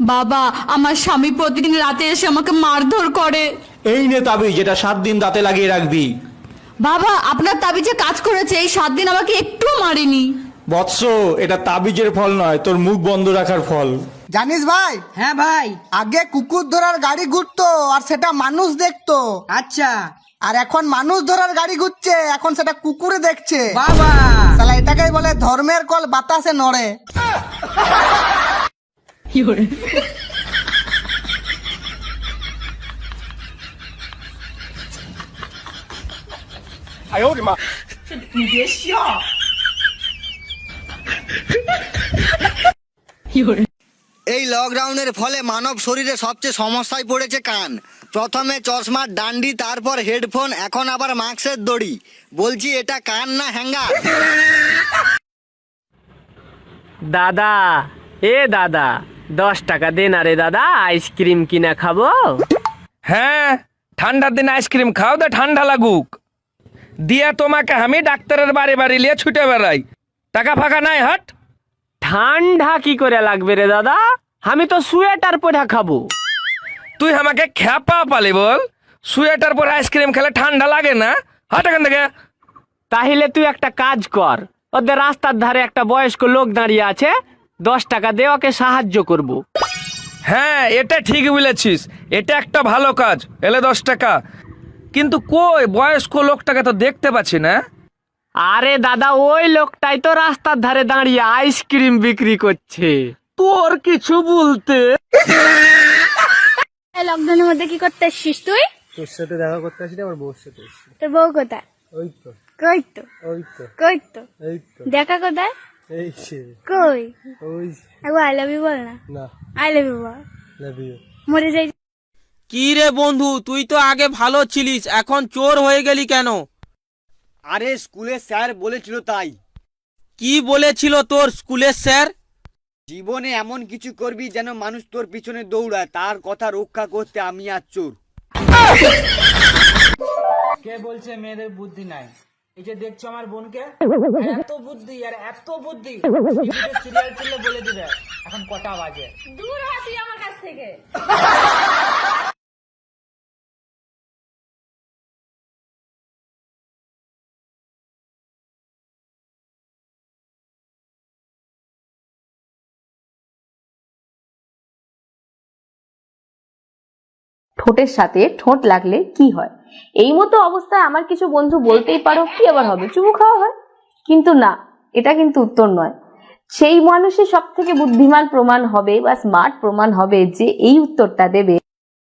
বাবা আমার স্বামী প্রতিদিন রাতে এসে আমাকে মারধর করে। এই নে তাবি যেটা সাত দিন দাঁতে লাগিয়ে রাখবি। বাবা আপনার তাবিজে কাজ করেছে এই সাত দিন আমাকে একটু মারেনি। বৎস এটা তাবিজের ফল নয় তোর মুখ বন্ধ রাখার ফল। জানিস ভাই? হ্যাঁ ভাই। আগে কুকুর ধরার গাড়ি ঘুরতো আর সেটা মানুষ দেখতো। আচ্ছা। আর এখন মানুষ ধরার গাড়ি ঘুরছে এখন সেটা কুকুরে দেখছে। বাবা। শালা এটাকেই বলে ধর্মের কল বাতাসে নড়ে। এই লকডাউনের ফলে মানব শরীরে সবচেয়ে সমস্যায় পড়েছে কান। প্রথমে চশমার ডান্ডি তারপর হেডফোন এখন আবার মাস্কের দড়ি। বলছি এটা কান না হ্যাঙ্গার? দাদা এ দাদা দশ টাকা দে না রে দাদা আইসক্রিম কিনা খাব। হ্যাঁ ঠান্ডার দিন আইসক্রিম খাও তো ঠান্ডা লাগুক। দিয়া তোমাকে আমি ডাক্তারের বাড়ি বাড়ি নিয়ে ছুটে বেড়াই। টাকা ফাঁকা নাই হাট। ঠান্ডা কি করে লাগবে রে দাদা? আমি তো সোয়েটার পরে খাব। তুই আমাকে খ্যাপা পালি বল। সোয়েটার পরে আইসক্রিম খেলে ঠান্ডা লাগে না? হাট এখান থেকে। তাহলে তুই একটা কাজ কর। ওদের রাস্তার ধারে একটা বয়স্ক লোক দাঁড়িয়ে আছে দশ টাকা দে ওকে সাহায্য করব। হ্যাঁ এটা ঠিক বলেছিস। এটা একটা ভালো কাজ এলে দশ টাকা। কিন্তু কই বয়স্ক লোকটাকে তো দেখতে পাচ্ছি না। আরে দাদা ওই লোকটাই তো রাস্তার ধারে দাঁড়িয়ে আইসক্রিম বিক্রি করছে। তোর কিছু বলতে? লকডাউনের মধ্যে কি করতে আসছিস তুই? তোর সাথে দেখা করতে আসি আমার বউর সাথে তোর বউ কোথায়? ওই তো। কই তো? ওই তো। কই তো। দেখা কোথায়? এই সে কই? ওই একবার আই লাভ ইউ বল না। না। আই লাভ ইউ বল। লাভ ইউ মরে যাই। কি রে বন্ধু তুই তো আগে ভালো ছিলিস এখন চোর হয়ে গেলি কেন? আরে স্কুলে স্যার বলেছিল তাই। কি বলেছিল তোর স্কুলের স্যার? জীবনে এমন কিছু করবি যেন মানুষ তোর পিছনে দৌড়ায় তার কথা রক্ষা করতে আমি আর চোর। কে বলছে মেয়েদের বুদ্ধি নাই? এই যে দেখছ আমার বোনকে? এত বুদ্ধি আর এত বুদ্ধি। সিরিয়াল চললে বলে দিবে এখন কটা বাজে? দূর হ তুই আমার কাছ থেকে। ঠোঁটের সাথে ঠোঁট লাগলে কি হয়? এই মতো অবস্থায় আমার কিছু বন্ধু বলতেই পারো কি আবার হবে? চুমু খাওয়া হয়। কিন্তু না, এটা কিন্তু উত্তর নয়। সেই মানুষই সব থেকে বুদ্ধিমান প্রমাণ হবে বা স্মার্ট প্রমাণ হবে যে এই উত্তরটা দেবে।